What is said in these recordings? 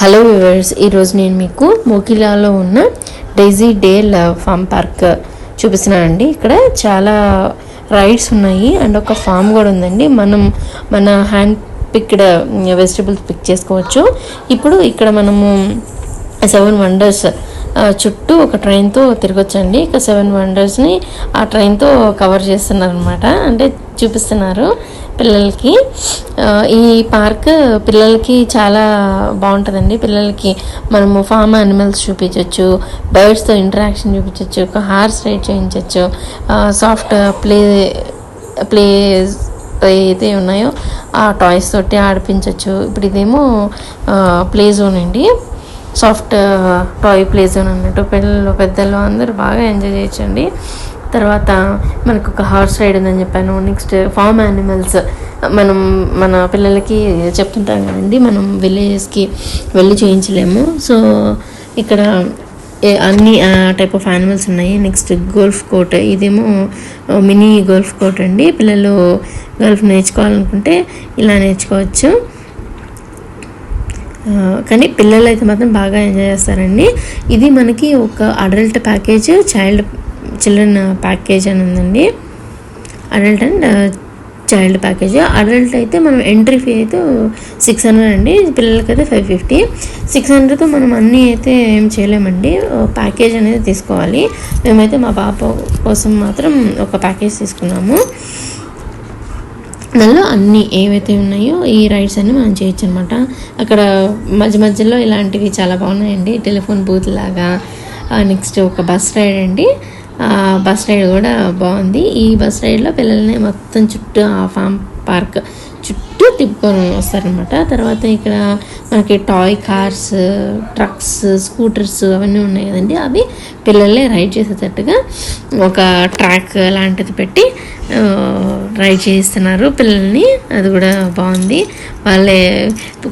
Hello viewers ఈరోజు నేను మీకు మోకిలాలో ఉన్న డైజీ డేల్ ఫామ్ పార్క్ చూపిస్తున్నానండి. ఇక్కడ చాలా రైడ్స్ ఉన్నాయి. అండ్ ఒక ఫామ్ కూడా ఉందండి. మనం మన హ్యాండ్ పిక్డ్ వెజిటబుల్స్ పిక్ చేసుకోవచ్చు. ఇప్పుడు ఇక్కడ మనము సెవెన్ వండర్స్ చుట్టూ ఒక ట్రైన్తో తిరగొచ్చండి. ఇక సెవెన్ వండర్స్ని ఆ ట్రైన్తో కవర్ చేస్తున్నారనమాట అంటే చూపిస్తున్నారు. పిల్లలకి ఈ పార్క్ పిల్లలకి చాలా బాగుంటుందండి. పిల్లలకి మనము ఫామ్ యానిమల్స్ చూపించవచ్చు బర్డ్స్తో ఇంటరాక్షన్ చూపించవచ్చు ఒక హార్స్ రైడ్ చేయించవచ్చు సాఫ్ట్ ప్లే ప్లే అయితే ఉన్నాయో ఆ టాయ్స్ తోటి ఆడిపించవచ్చు ఇప్పుడు ఇదేమో ప్లే జోన్ అండి. సాఫ్ట్ టాయ్ ప్లే జోన్ అన్నట్టు. పిల్లలు పెద్దలు అందరూ బాగా ఎంజాయ్ చేయొచ్చండి. తర్వాత మనకు ఒక హార్స్ రైడ్ ఉందని చెప్పాను. Next farm animals. మనం మన పిల్లలకి చెప్తుంటాం కదండి మనం విలేజెస్కి వెళ్ళి చేయించలేము. సో ఇక్కడ అన్ని టైప్ ఆఫ్ యానిమల్స్ ఉన్నాయి. Next golf court. ఇదేమో మినీ గోల్ఫ్ కోర్ట్ అండి. పిల్లలు గోల్ఫ్ నేర్చుకోవాలనుకుంటే ఇలా నేర్చుకోవచ్చు. కానీ పిల్లలు అయితే మాత్రం బాగా ఎంజాయ్ చేస్తారండి. ఇది మనకి ఒక adult package child children package అని ఉందండి. Adult and child package adult అయితే మనం ఎంట్రీ ఫీ అయితే సిక్స్ హండ్రెడ్ అండి. పిల్లలకి అయితే ఫైవ్ ఫిఫ్టీ సిక్స్ హండ్రెడ్తో మనం అన్నీ అయితే ఏం చేయలేమండి. ప్యాకేజ్ అనేది తీసుకోవాలి. మేమైతే మా పాప కోసం మాత్రం ఒక ప్యాకేజ్ తీసుకున్నాము. దానిలో అన్నీ ఏవైతే ఉన్నాయో ఈ రైడ్స్ అన్నీ మనం చేయొచ్చు అనమాట అక్కడ మధ్య మధ్యలో ఇలాంటివి చాలా బాగున్నాయండి. టెలిఫోన్ బూత్ లాగా నెక్స్ట్ ఒక బస్ రైడ్ అండి. బస్ రైడ్ కూడా బాగుంది. ఈ బస్ రైడ్లో పిల్లల్ని మొత్తం చుట్టూ ఆ ఫామ్ పార్క్ చుట్టూ తిప్పుకొని వస్తారనమాట తర్వాత ఇక్కడ మనకి టాయ్ కార్స్ ట్రక్స్ స్కూటర్స్ అవన్నీ ఉన్నాయి కదండి. అవి పిల్లల్ని రైడ్ చేసేటట్టుగా ఒక ట్రాక్ లాంటిది పెట్టి రైడ్ చేస్తున్నారు పిల్లల్ని. అది కూడా బాగుంది. వాళ్ళే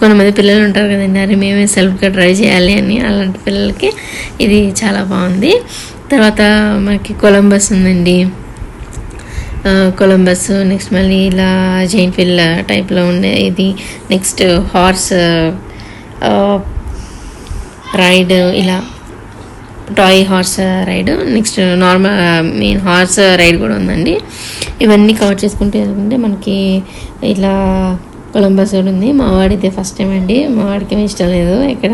కొంతమంది పిల్లలు ఉంటారు కదండి. అరే మేమే సెల్ఫ్గా డ్రైవ్ చేయాలి అని అలాంటి పిల్లలకి ఇది చాలా బాగుంది. తర్వాత మనకి కొలంబస్ ఉందండి. కొలంబస్ నెక్స్ట్ మళ్ళీ ఇలా జైన్ ఫిల్ టైప్లో ఉండే ఇది. నెక్స్ట్ హార్స్ రైడ్ ఇలా toy horse ride next normal main horse ride కూడా ఉందండి. ఇవన్నీ కవర్ చేసుకుంటే ఎందుకంటే మనకి ఇలా కొలంబస్ కూడా ఉంది. మా వాడితే ఫస్ట్ టైం అండి. మా వాడికి ఇష్టం లేదు ఇక్కడ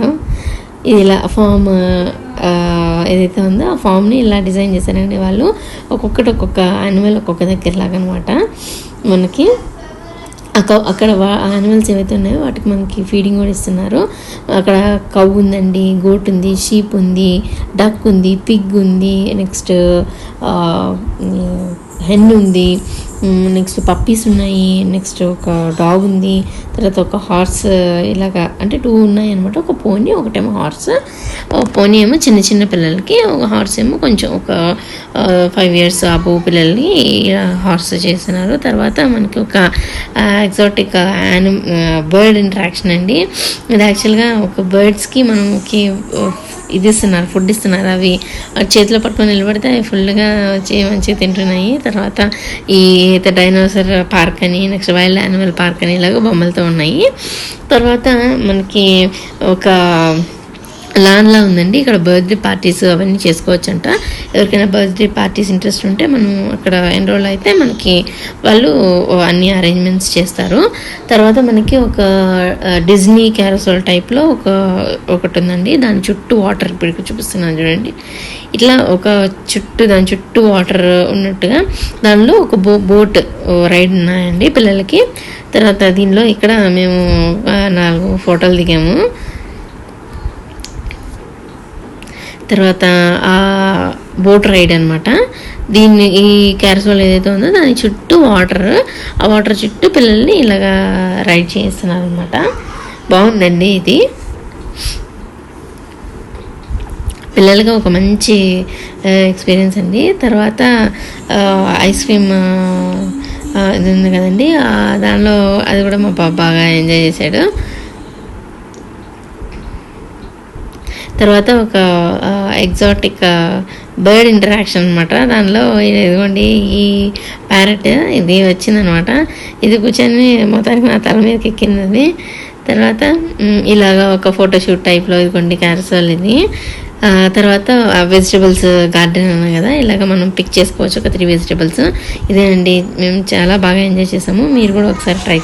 ఇది ఇలా ఫామ్ ఏదైతే ఉందో ఆ ఫామ్ని ఇలా డిజైన్ చేశారండి వాళ్ళు ఒక్కొక్కటి ఒక్కొక్క యానిమల్ ఒక్కొక్క దగ్గర లాగా అనమాట మనకి అక్కడ అక్కడ యానిమల్స్ ఏవైతే ఉన్నాయో వాటికి మనకి ఫీడింగ్ కూడా ఇస్తున్నారు. అక్కడ కవ్ ఉందండి గోట్ ఉంది షీప్ ఉంది డక్ ఉంది పిగ్ ఉంది నెక్స్ట్ హెన్ ఉంది. నెక్స్ట్ పప్పీస్ ఉన్నాయి నెక్స్ట్ ఒక డాగ్ ఉంది తర్వాత ఒక హార్స్ ఇలాగా అంటే టూ ఉన్నాయి అనమాట ఒక పోనీ ఒకటేమో హార్స్ పోనీ ఏమో చిన్న చిన్న పిల్లలకి ఒక హార్స్ ఏమో కొంచెం ఒక ఫైవ్ ఇయర్స్ అబో పిల్లల్ని హార్స్ చేస్తున్నారు. తర్వాత మనకి ఒక ఎగ్జాటిక్ యానిమ్ బర్డ్ ఇంట్రాక్షన్ అండి. ఇది యాక్చువల్గా ఒక బర్డ్స్కి మనకి ఇది ఇస్తున్నారు ఫుడ్ ఇస్తున్నారు అవి చేతిలో పట్టుకొని నిలబడితే అవి ఫుల్గా వచ్చి మంచిగా తింటున్నాయి. తర్వాత ఈ అయితే డైనోసర్ పార్క్ అని నెక్స్ట్ వైల్డ్ యానిమల్ పార్క్ అని ఇలాగ బొమ్మలతో ఉన్నాయి. తర్వాత మనకి ఒక లాన్లా ఉందండి. ఇక్కడ బర్త్డే పార్టీస్ అవన్నీ చేసుకోవచ్చంట. ఎవరికైనా బర్త్డే పార్టీస్ ఇంట్రెస్ట్ ఉంటే మనం అక్కడ ఎన్రోల్ అయితే మనకి వాళ్ళు అన్ని అరేంజ్మెంట్స్ చేస్తారు. తర్వాత మనకి ఒక డిజ్నీ క్యారసోల్ టైప్లో ఒక ఒకటి ఉందండి. దాని చుట్టూ వాటర్ ఇప్పుడు చూపిస్తున్నాను చూడండి. ఇట్లా ఒక చుట్టూ దాని చుట్టూ వాటర్ ఉన్నట్టుగా దానిలో ఒక బో బోట్ రైడ్ ఉన్నాయండి పిల్లలకి. తర్వాత దీనిలో ఇక్కడ మేము నాలుగు ఫోటోలు దిగాము. తర్వాత ఆ బోట్ రైడ్ అనమాట దీన్ని ఈ క్యారసోల్ ఏదైతే ఉందో దాని చుట్టూ వాటర్ ఆ వాటర్ చుట్టూ పిల్లల్ని ఇలాగా రైడ్ చేస్తున్నారు అనమాట బాగుందండి ఇది. పిల్లలకి ఒక మంచి ఎక్స్పీరియన్స్ అండి. తర్వాత ఐస్ క్రీమ్ ఇది ఉంది కదండి. దానిలో అది కూడా మా పాప బాగా ఎంజాయ్ చేశాడు. తర్వాత ఒక ఎగ్జాటిక్ బర్డ్ ఇంటరాక్షన్ అనమాట దానిలో ఇదిగోండి ఈ ప్యారెట్ ఇది వచ్చిందనమాట ఇది కూర్చొని మొత్తానికి నా తల మీదకి ఎక్కింది అది తర్వాత ఇలాగ ఒక ఫోటోషూట్ టైప్లో ఇదిగోండి క్యారసల్ ఇది. తర్వాత వెజిటబుల్స్ గార్డెన్ అన్నాం కదా ఇలాగ మనం పిక్ చేసుకోవచ్చు ఒక త్రీ వెజిటబుల్స్ ఇదేనండి మేము చాలా బాగా ఎంజాయ్ చేసాము. మీరు కూడా ఒకసారి ట్రై